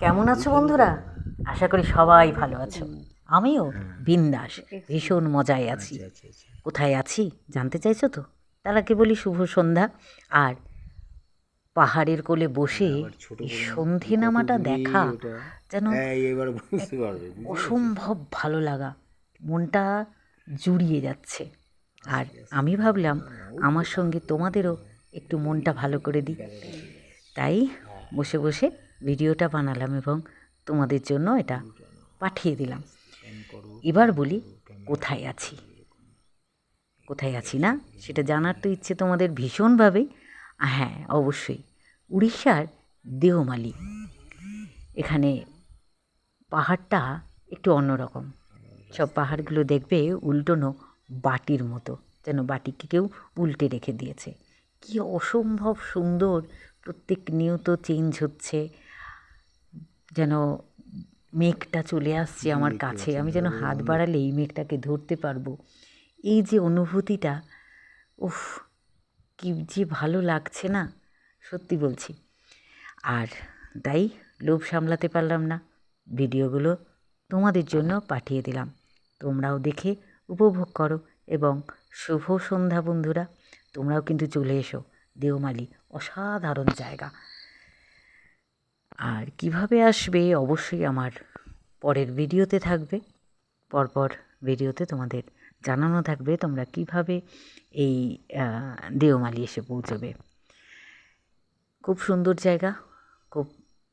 কেমন আছো বন্ধুরা? আশা করি সবাই ভালো আছো। আমিও বিন্দাস ভীষণ মজায় আছি। আচ্ছা আচ্ছা কোথায় আছি জানতে চাইছো তো? তার আগে বলি শুভ সন্ধ্যা। আর পাহাড়ের কোলে বসে এই সন্ধে নামাটা দেখা যেন হ্যাঁ অসম্ভব ভালো লাগা। মনটা জুড়িয়ে যাচ্ছে। আর আমি ভাবলাম আমার সঙ্গে তোমাদেরও একটু মনটা ভালো করে দিই। তাই বসে বসে ভিডিওটা বানালাম এবং তোমাদের জন্য এটা পাঠিয়ে দিলাম। এবার বলি, কোথায় আছি? কোথায় আছি না? সেটা জানার তো ইচ্ছে তোমাদের ভীষণভাবেই হ্যাঁ অবশ্যই। উড়িষ্যার দেওমালি। এখানে পাহাড়টা একটু অন্যরকম। সব পাহাড়গুলো দেখবে উল্টোনো বাটির মতো, যেন বাটিকে কেউ উল্টে রেখে দিয়েছে। কি অসম্ভব সুন্দর। প্রত্যেক নিয়ত চেঞ্জ হচ্ছে। যেন মেঘটা চলে আসছে আমার কাছে। আমি যেন হাত বাড়ালে এই মেঘটাকে ধরতে পারব। এই যে অনুভূতিটা উফ কি যে ভালো লাগছে না সত্যি বলছি। আর তাই লোভ সামলাতে পারলাম না। ভিডিওগুলো তোমাদের জন্য পাঠিয়ে দিলাম। তোমরাও দেখে উপভোগ করো এবং শুভ সন্ধ্যা বন্ধুরা তোমরাও কিন্তু চলে এসো। দেওমালি অসাধারণ জায়গা। আর কীভাবে আসবে অবশ্যই আমার পরের ভিডিওতে থাকবে। পরপর ভিডিওতে তোমাদের জানানো থাকবে তোমরা কীভাবে এই দেওমালি এসে পৌঁছবে। খুব সুন্দর জায়গা, খুব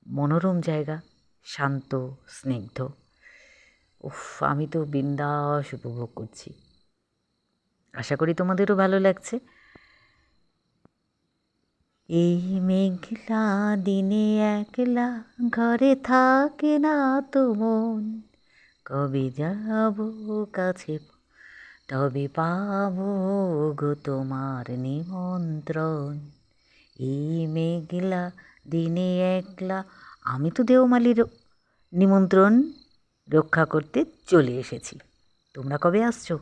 মনোরম জায়গা, শান্ত, স্নিগ্ধ। উফ, আমি তো বিন্দাস উপভোগ করছি। আশা করি তোমাদেরও ভালো লাগছে। এই মেঘলা দিনে একলা ঘরে থাকে না তো মন। কবে যাব কাছে? তবে পাব গো তোমার নিমন্ত্রণ। এই মেঘলা দিনে একলা, আমি তো দেওমালির নিমন্ত্রণ রক্ষা করতে চলে এসেছি। তোমরা কবে আসছো?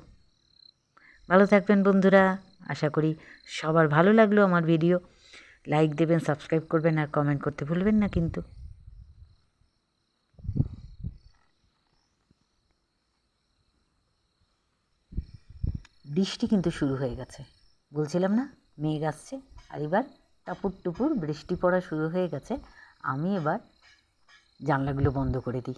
ভালো থাকবেন বন্ধুরা, আশা করি সবার ভালো লাগল আমার ভিডিও। লাইক দেবেন সাবস্ক্রাইব করবেন আর কমেন্ট করতে ভুলবেন না কিন্তু। বৃষ্টি কিন্তু শুরু হয়ে গেছে। বলছিলাম না, মেঘ আসছে। আর এবার টাপুর টুপুর বৃষ্টি পড়া শুরু হয়ে গেছে। আমি এবার জানলাগুলো বন্ধ করে দিই।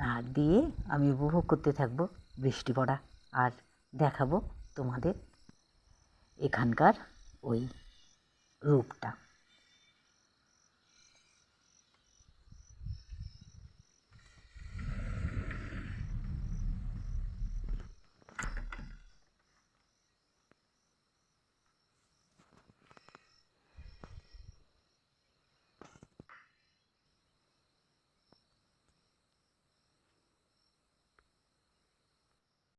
আর দিয়ে আমি উপভোগ করতে থাকব বৃষ্টি পড়া। আর দেখাবো তোমাদের এখানকার ওই रूपटा